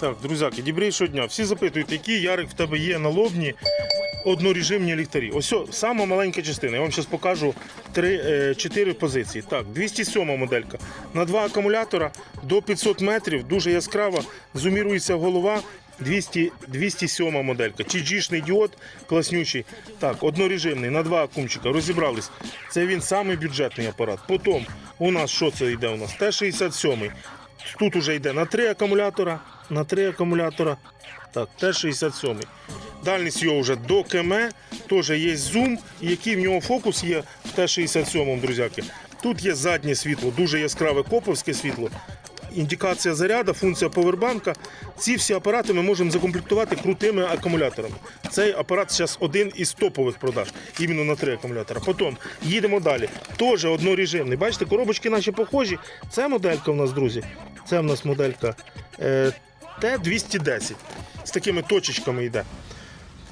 Так, друзяки, дібрейшого дня. Всі запитують, які ярик в тебе є налобні однорежимні ліхтарі. Ось сама маленька частина. Я вам зараз покажу 3, 4 позиції. Так, 207 моделька. На два акумулятора до 500 метрів, дуже яскрава, зумірується голова. 200, 207 моделька. TG-шний діод класнючий. Так, однорежимний на два акумчика. Розібрались. Це він самий бюджетний апарат. Потім у нас що це йде? У нас Т-67. Тут уже йде на три акумулятора. На три акумулятора. Так, Т-67. Дальність його вже до КМ. Теж є зум, який в нього фокус є в Т-67, друзяки. Тут є заднє світло, дуже яскраве коповське світло. Індикація заряду, функція повербанка. Ці всі апарати ми можемо закомплектувати крутими акумуляторами. Цей апарат зараз один із топових продаж, іменно на три акумулятора. Потім їдемо далі. Теж однорежимний. Бачите, коробочки наші похожі. Це моделька у нас, друзі. Це в нас моделька е, Т-210. З такими точечками йде.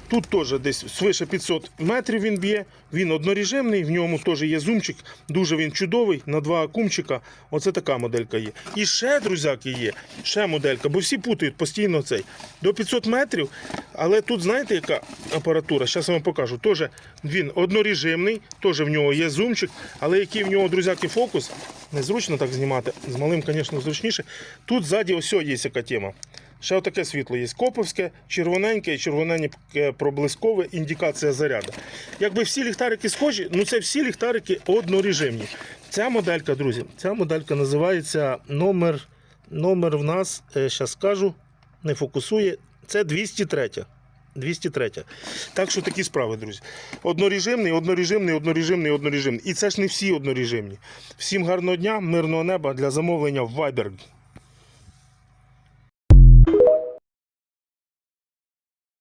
Тут теж десь свише 500 метрів він б'є. Він однорежимний, в ньому теж є зумчик. Дуже він чудовий на два акумчика. Оце така моделька є. І ще, друзяки, є. Ще моделька, бо всі путають постійно цей. До 500 метрів. Але тут знаєте, яка апаратура? Зараз я вам покажу. Теж він однорежимний, теж в нього є зумчик, але який в нього, друзяки, фокус. Незручно так знімати. З малим, звісно, зручніше. Тут ззаді ось є яка тема. Ще таке світло є коповське, червоненьке і червоненьке проблискове індикація заряду. Якби всі ліхтарики схожі, ну це всі ліхтарики однорежимні. Ця моделька, друзі, ця моделька називається номер. Номер в нас, зараз скажу, не фокусує. Це 203. 203. Так що такі справи, друзі. Однорежимний, однорежимний, однорежимний, однорежимний. І це ж не всі однорежимні. Всім гарного дня, мирного неба для замовлення в Viber